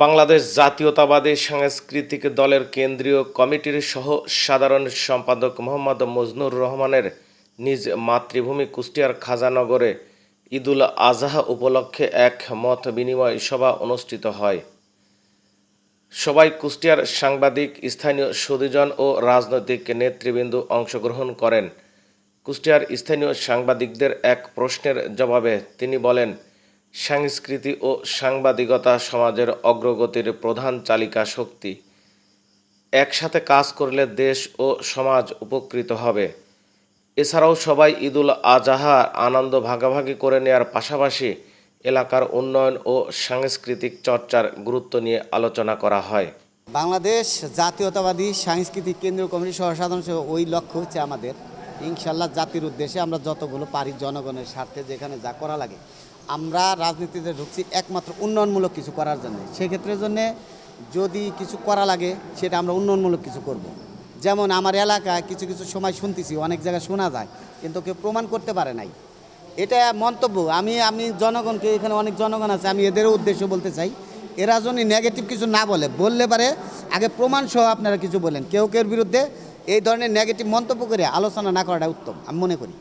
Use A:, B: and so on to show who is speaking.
A: বাংলাদেশ জাতীয়তাবাদী সাংস্কৃতিক দলের কেন্দ্রীয় কমিটির সহ সাধারণ সম্পাদক মোহাম্মদ মজনুর রহমানের নিজ মাতৃভূমি কুষ্টিয়ার খাজানগরে ঈদুল আজহা উপলক্ষে এক মত বিনিময় সভা অনুষ্ঠিত হয়। সবাই কুষ্টিয়ার সাংবাদিক, স্থানীয় সুদীজন ও রাজনৈতিক নেতৃবৃন্দ অংশগ্রহণ করেন। কুষ্টিয়ার স্থানীয় সাংবাদিকদের এক প্রশ্নের জবাবে তিনি বলেন সংস্কৃতি ও সাংবাদিকতা সমাজের অগ্রগতির প্রধান চালিকা শক্তি। একসাথে কাজ করলে দেশ ও সমাজ উপকৃত হবে। এছাড়াও সবাই ঈদুল আজহা আনন্দ ভাগাভাগি করে নেয়ার পাশাপাশি এলাকার উন্নয়ন ও সাংস্কৃতিক চর্চার গুরুত্ব নিয়ে আলোচনা করা হয়।
B: বাংলাদেশ জাতীয়তাবাদী সাংস্কৃতিক কেন্দ্রীয় কমিটি সহ সাধারণ ওই লক্ষ্য হচ্ছে আমাদের। ইনশাল্লাহ জাতির উদ্দেশ্যে আমরা যতগুলো পারি জনগণের স্বার্থে যেখানে যা করা লাগে আমরা রাজনীতিতে ঢুকছি একমাত্র উন্নয়নমূলক কিছু করার জন্য। সেক্ষেত্রে জন্যে যদি কিছু করা লাগে, সেটা আমরা উন্নয়নমূলক কিছু করব। যেমন আমার এলাকায় কিছু কিছু সময় শুনতেছি, অনেক জায়গায় শোনা যায়, কিন্তু কেউ প্রমাণ করতে পারে নাই। এটা মন্তব্য। আমি আমি জনগণকে, এখানে অনেক জনগণ আছে, আমি এদেরও উদ্দেশ্য বলতে চাই, এরা যদি নেগেটিভ কিছু না বলে, বললে পারে, আগে প্রমাণ সহ আপনারা কিছু বলেন। কেউ কেউর বিরুদ্ধে এই ধরনের নেগেটিভ মন্তব্য করে আলোচনা না করাটা উত্তম, আমি মনে করি।